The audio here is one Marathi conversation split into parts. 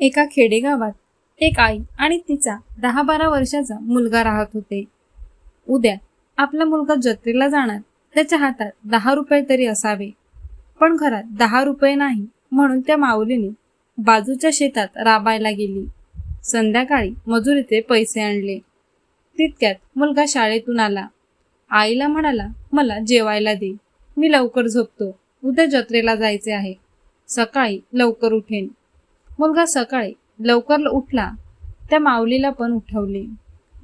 एका खेडेगावात एक आई आणि तिचा दहा बारा वर्षाचा मुलगा राहत होते. उद्या आपला मुलगा जत्रेला जाणार त्याच्या हातात दहा रुपये तरी असावे. पण घरात दहा रुपये नाही म्हणून त्या माऊलीने बाजूच्या शेतात राबायला गेली. संध्याकाळी मजुरीचे पैसे आणले. तितक्यात मुलगा शाळेतून आला. आईला म्हणाला मला जेवायला दे. मी लवकर झोपतो. उद्या जत्रेला जायचे आहे. सकाळी लवकर उठेन. मुलगा सकाळी लवकर उठला. त्या माऊलीला पण उठवले.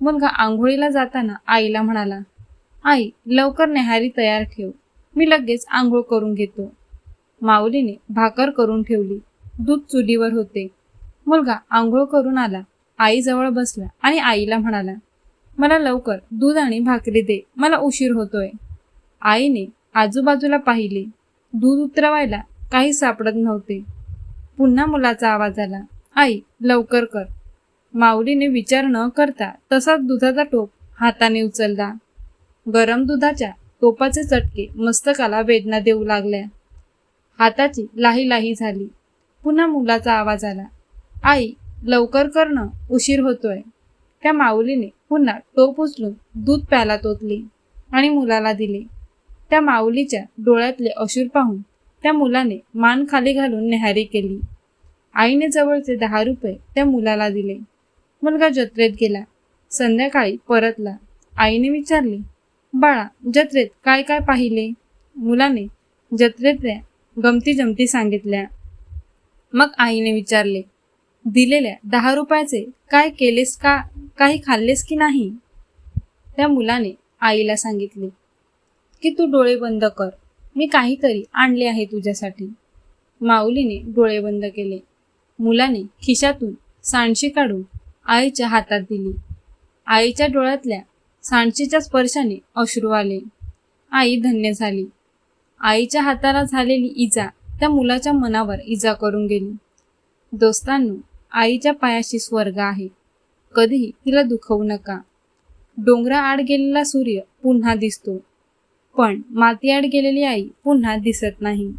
मुलगा आंघोळीला जाताना आईला म्हणाला आई लवकर नेहारी तयार ठेव. मी लगेच आंघोळ करून घेतो. माऊलीने भाकर करून ठेवली. दूध चुलीवर होते. मुलगा आंघोळ करून आला. आईजवळ बसला आणि आईला म्हणाला मला लवकर दूध आणि भाकरी दे. मला उशीर होतोय. आईने आजूबाजूला पाहिले. दूध उतरवायला काही सापडत नव्हते. पुन्हा मुलाचा आवाज आला. आई लवकर कर. माऊलीने विचार न करता तसाच दुधाचा टोप हाताने उचलला. गरम दुधाच्या टोपाचे चटके मस्तकाला वेदना देऊ लागल्या. हाताची लाही लाही झाली. पुन्हा मुलाचा आवाज आला. आई लवकर करणं उशीर होतोय. त्या माऊलीने पुन्हा टोप उचलून दूध प्याला तोतली आणि मुलाला दिले. त्या माऊलीच्या डोळ्यातले अशूर पाहून त्या मुलाने मान खाली घालून नेहारी केली. आईने जवळचे दहा रुपये त्या मुलाला दिले. मुलगा जत्रेत गेला. संध्याकाळी परतला. आईने विचारले बाळा जत्रेत काय काय पाहिले? मुलाने जत्रेतल्या गमती जमती सांगितल्या. मग आईने विचारले दिलेल्या दहा रुपयाचे काय केलेस का काही खाल्लेस की नाही? त्या मुलाने आईला सांगितले की तू डोळे बंद कर. मी काहीतरी आणले आहे तुझ्यासाठी. माऊलीने डोळे बंद केले. मुलाने खिशातून सांडशी काढून आईच्या हातात दिली. आईच्या डोळ्यातल्या सांडशीच्या स्पर्शाने अश्रू आले. आई धन्य झाली. आईच्या हाताला झालेली इजा त्या मुलाच्या मनावर इजा करून गेली. दोस्तांनो आईच्या पायाशी स्वर्ग आहे. कधीही तिला दुखवू नका. डोंगरा आड गेलेला सूर्य पुन्हा दिसतो. पण मातीआड गेलेली आई पुन्हा दिसत नाही.